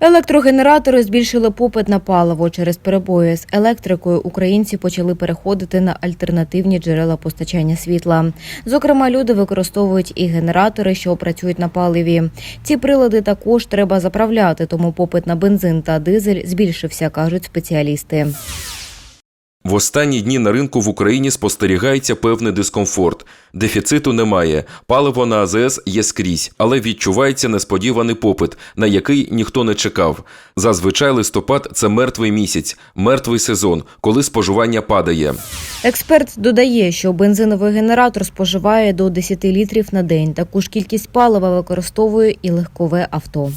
Електрогенератори збільшили попит на паливо. Через перебої з електрикою українці почали переходити на альтернативні джерела постачання світла. Зокрема, люди використовують і генератори, що працюють на паливі. Ці прилади також треба заправляти, тому попит на бензин та дизель збільшився, кажуть спеціалісти. В останні дні на ринку в Україні спостерігається певний дискомфорт. Дефіциту немає. Паливо на АЗС є скрізь, але відчувається несподіваний попит, на який ніхто не чекав. Зазвичай листопад це мертвий місяць, мертвий сезон, коли споживання падає. Експерт додає, що бензиновий генератор споживає до 10 літрів на день. Таку ж кількість палива використовує і легкове авто.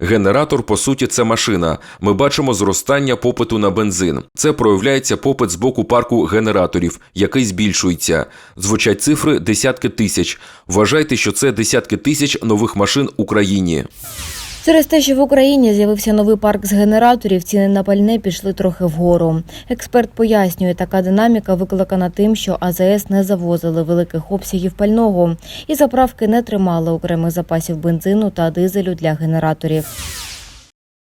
Генератор, по суті, це машина. Ми бачимо зростання попиту на бензин. Це проявляється попит з боку парку генераторів, який збільшується. Звучать цифри десятки тисяч. Вважайте, що це десятки тисяч нових машин Україні. Через те, що в Україні з'явився новий парк з генераторів, ціни на пальне пішли трохи вгору. Експерт пояснює, така динаміка викликана тим, що АЗС не завозили великих обсягів пального і заправки не тримали окремих запасів бензину та дизелю для генераторів.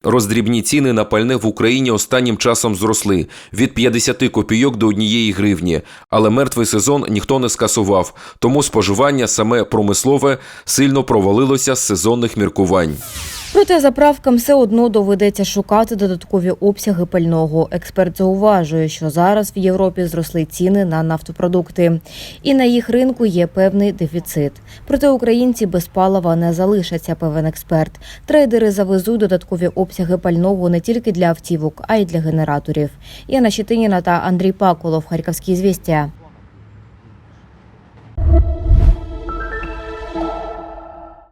Роздрібні ціни на пальне в Україні останнім часом зросли від 50 копійок до однієї гривні, але мертвий сезон ніхто не скасував, тому споживання саме промислове сильно провалилося з сезонних міркувань. Проте заправкам все одно доведеться шукати додаткові обсяги пального. Експерт зауважує, що зараз в Європі зросли ціни на нафтопродукти, і на їх ринку є певний дефіцит. Проте українці без палива не залишаться, певен експерт. Трейдери завезуть додаткові обсяги пального не тільки для автівок, а й для генераторів. Яна Щетиніна та Андрій Паколов, Харківські звістя.